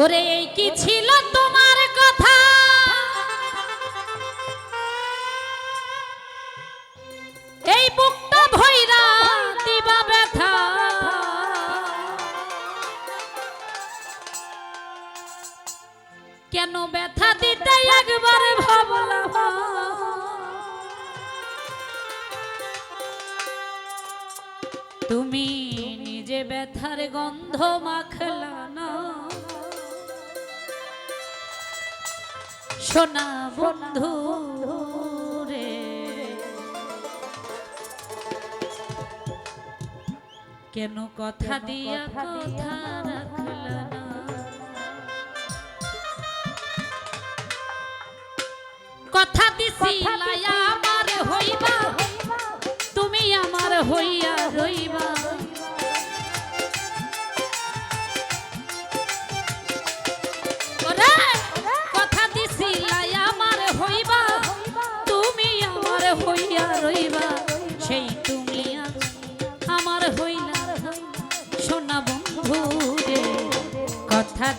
ওরে, এই কি ছিল তোমার কথা? এই বুকটা ভৈরা দিবা ব্যথা। কেন ব্যথা দিতে একবার ভাবলাম তুমি নিজে ব্যথার গন্ধ মাখলা না। সোনা বন্ধু রে। কেন কথা দিয়া কথা রাখলা কথা দিছি আমার হইবা। তুমি আমার হইয়া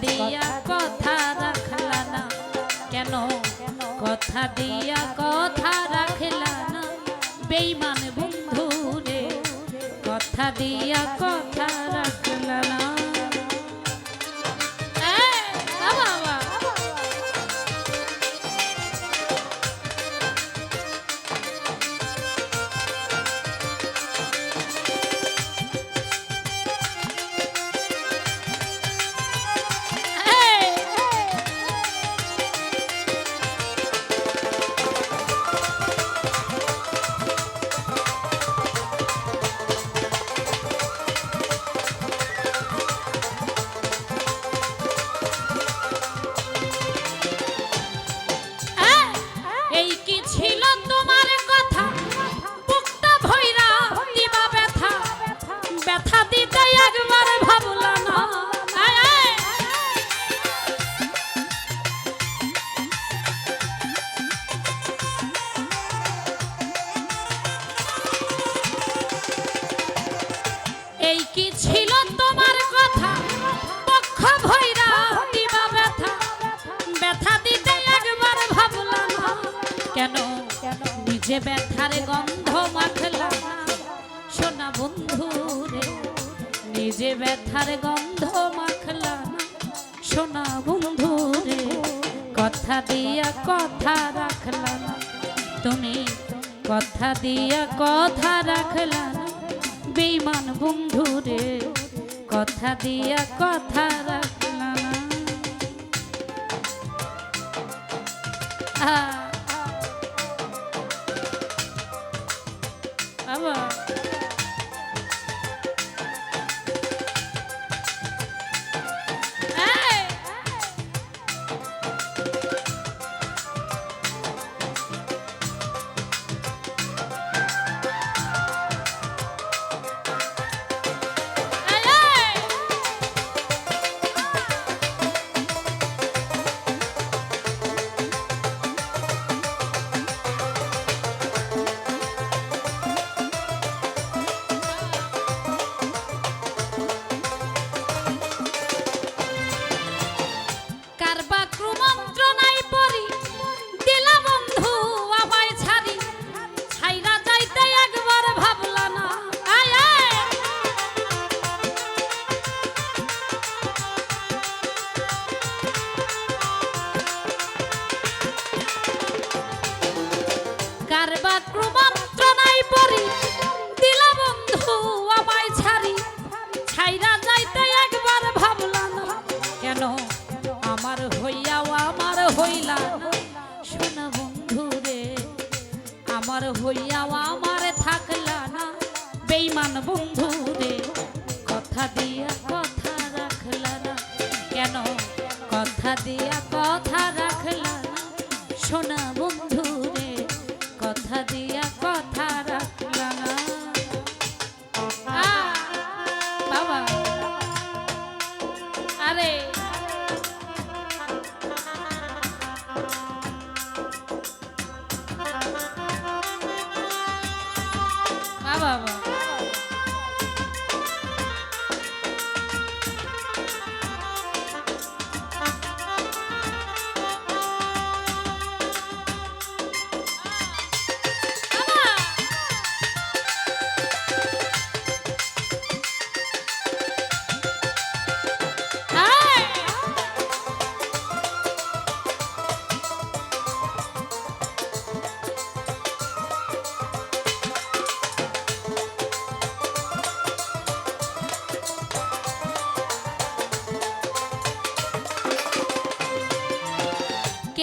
দিয়া কথা রাখলা না। কেন? কথা দিয়া কথা রাখলা না। বেইমান নিজে ব্যথার গন্ধ মাখলাম নিজে ব্যথার গন্ধ মাখলাম না। সোনা বন্ধু রে, কথা দিয়া কথা রাখলাম না। তুমি কথা দিয়া কথা রাখলা বেইমান বন্ধু রে, কথা দিয়া কথা রাখলা না হইয়াও আমার থাকলা না। বেইমান বন্ধু রে কথা দিয়া কথা রাখলা না। কেন? কথা দিয়া কথা রাখলা না। শোনা বন্ধু রে কথা দিয়া কথা রাখলা না। বাবা। আরে।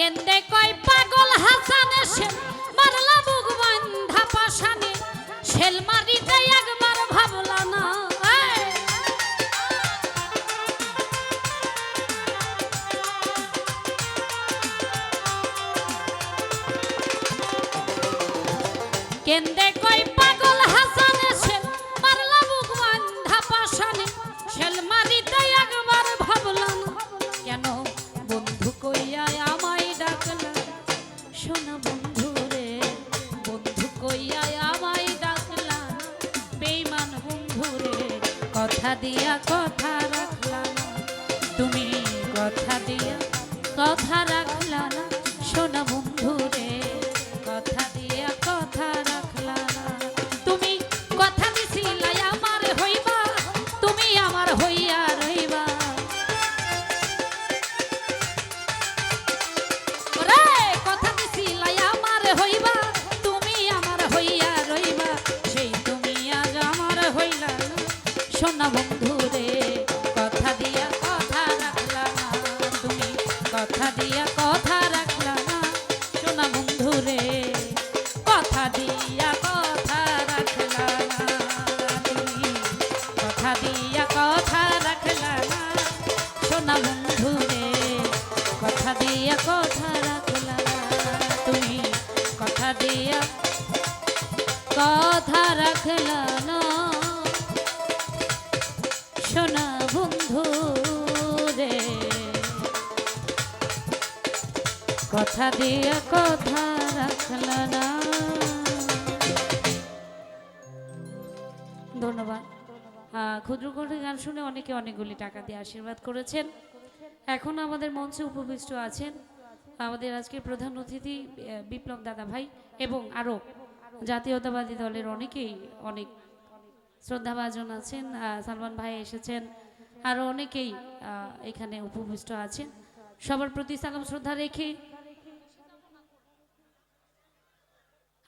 কেন্দে কয়, পাগল হাসানে সেল মারলা বুক বান্ধা পাশানে সেল মারিতে একবার ভাবলা না! কেন্দে কই পাগল হাসানে সেল মারলা বুক বান্ধা পাশানে সেল মারিতে দিয়া কথা রাখলা তুমি কথা দিয়া কথা রাখলা সোনা বন্ধু রে। কথা দিয়া কথা রাখলা না। ধন্যবাদ। ক্ষুদ্র করে গান শুনে অনেকে অনেকগুলি টাকা দিয়ে আশীর্বাদ করেছেন। এখন আমাদের মঞ্চে উপবিষ্ট আছেন আমাদের আজকের প্রধান অতিথি বিপ্লব দাদা ভাই এবং আরও জাতীয়তাবাদী দলের অনেকেই, অনেক শ্রদ্ধাভাজন আছেন সালমান ভাই এসেছেন আরও অনেকেই এখানে উপবিষ্ট আছেন। সবার প্রতি সালাম, শ্রদ্ধা রেখে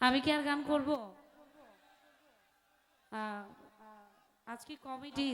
আমি কি আর গান করব? আজকে কমিটি